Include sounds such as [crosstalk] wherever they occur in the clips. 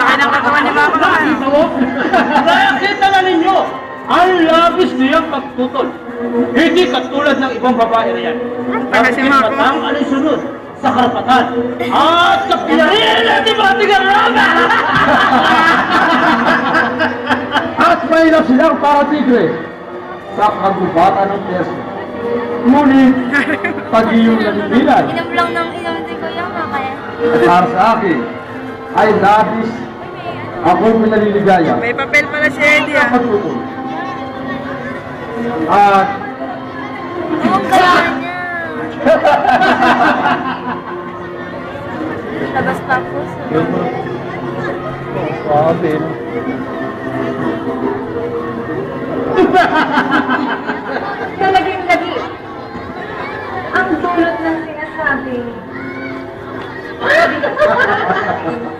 Laki ng katawan ni Mama naman. Nakita mo? Nakita na ninyo! Ang labis niyang magtutol. Hindi katulad ng ibang babae na yan. Ang alisunod sa karapatan. At sa pinarihan natin mga tigarama! At [laughs] mahirap silang para tigre sa kagubatan ng peso. Ngunit, pag-iyong nanibilan Inom para sa akin ay labis akong pinaliligaya. May papel pala si Eddie ah. At Oo, ang ganda niya. [laughs] Labas pa po. Sabi. Talaging lagi. Ang dulot ng sinasabi.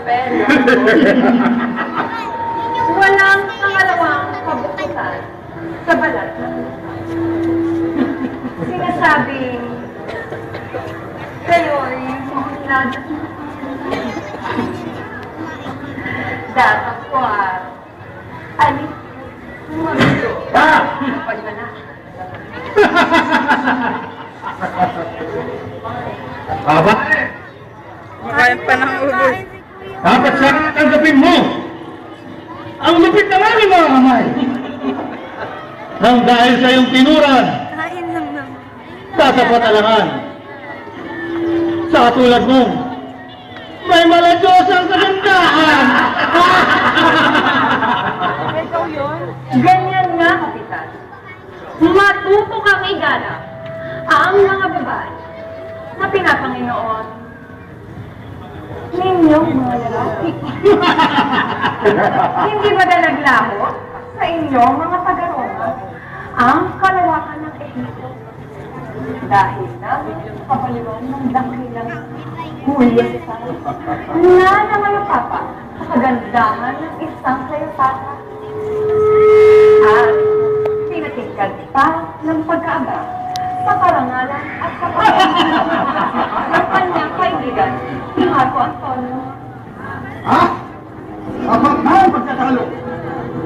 Pero, walang pangalawang kabukutan sa balat. Sinasabing, kayo'y mahulad. Datapwat. Alis, magulo. Pagmana. Aba, Makain pa ng ubos. Dapat sa akin tanggapin mo. Ang lupit naman ng mga kamay. Nang dahil sa iyong tinuran, Kain lang naman. tatapat alangan. Sa katulad mo, may maladiyos ang kagandahan. Ikaw yun? Ganyan nga, Kapitan. Matuto kang igala ang mga babae na pinapanginoon ninyong mga lalaki. [laughs] Hindi ba na naglaho sa inyong mga tagaroma ang kalawakan ng Ehipto? Dahil na kapaliwan ng dakilang Julio Cesar na namayapapa sa kagandahan ng isang sayapata at pinatingkad pa ng pagkaabang sa karangalan at sa ng kanyang kaibigan, Marco Antonio. Ha? Kapag na ang pagkakalo,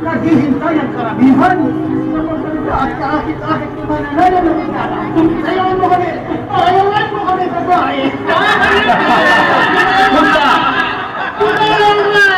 naghihintay ang karamihan sa pagsalita at kaakit-akit ng mananala ng ikala. Sayawan mo kami! Ayawan mo kami, babae! Punta! Tulong na!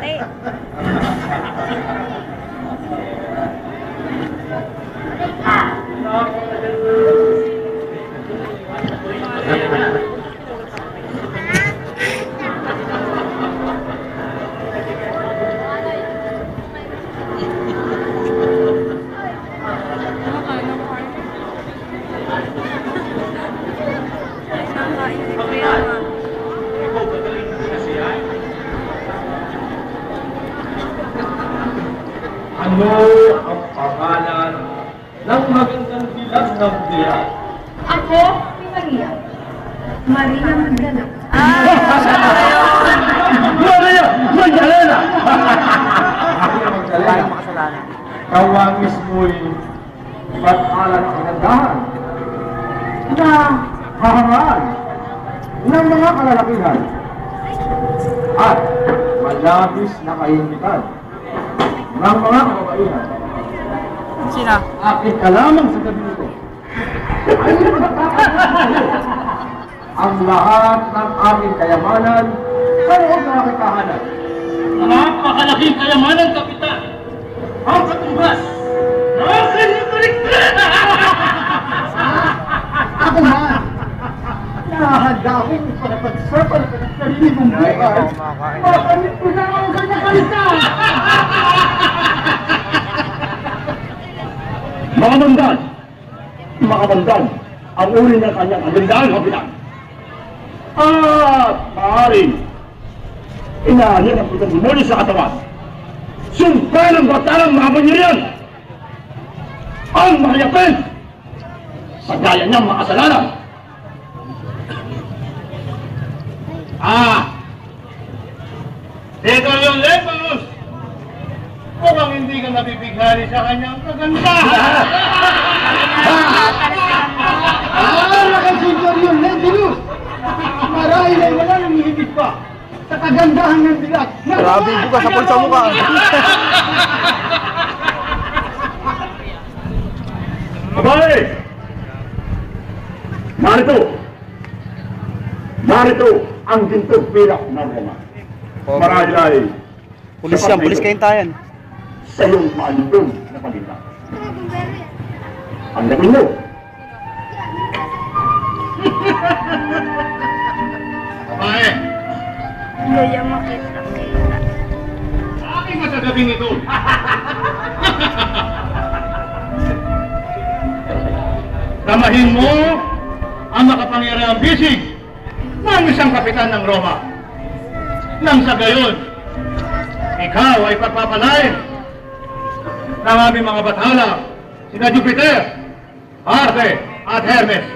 で。Ano ang pangalan ng magandang bilang ng diya? Ako, si Maria. Maria Magdalena. Ah, siya pala yun. Maria! Magdalena! Kawangis mo'y batalan ang kagandahan na hahangaan ng mga kalalakihan at malabis na kainitan ng mga kababaihan. Sino? Akin ka lamang sa gabi nito. Ay ang lahat ng aking kayamanan sa loob ng aking tahanan. Napakalaking kayamanan, Kapitan! Ang katumbas! Nakakalimutan! Ako man, nahahanda akong ipagpagsapan ng sarili mong buhay. Makamit ko na ang kanyang kalita! [laughs] Mga bandan! Ang uri ng kanyang kagandahan, Kapitan! At maaaring inahalin ang pagkagulo sa katawan. Sumpay ng batalang mga pangyarihan! Ang mahayapin! Sa gaya niyang makasalanan! Ah! Ito yung Lepus! Mukhang hindi ka nabibighani sa kanyang kagandahan! Ah, kay Senyor yun, Lentilus! Marahil ay wala nang hihigit pa sa kagandahan ng bilat. Grabe yung buka sa pulsa mukha. Babae! Narito! Narito ang gintong pilak ng Roma. Marahil ay Pulis yan, pulis kayong tayan. sa iyong maandong na pagkita. Ang dating mo! Babae! Loya makita kita. Sa aking masagabing ito! [laughs] Damahin mo ang makapangyarihang bisig ng isang kapitan ng Roma. Nang sa gayon, ikaw ay pagpapalain ng aming mga bathala, sina Jupiter, Marte, at Hermes,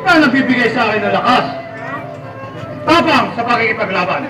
na nagbibigay sa akin ng lakas, tapang sa pakikipaglaban.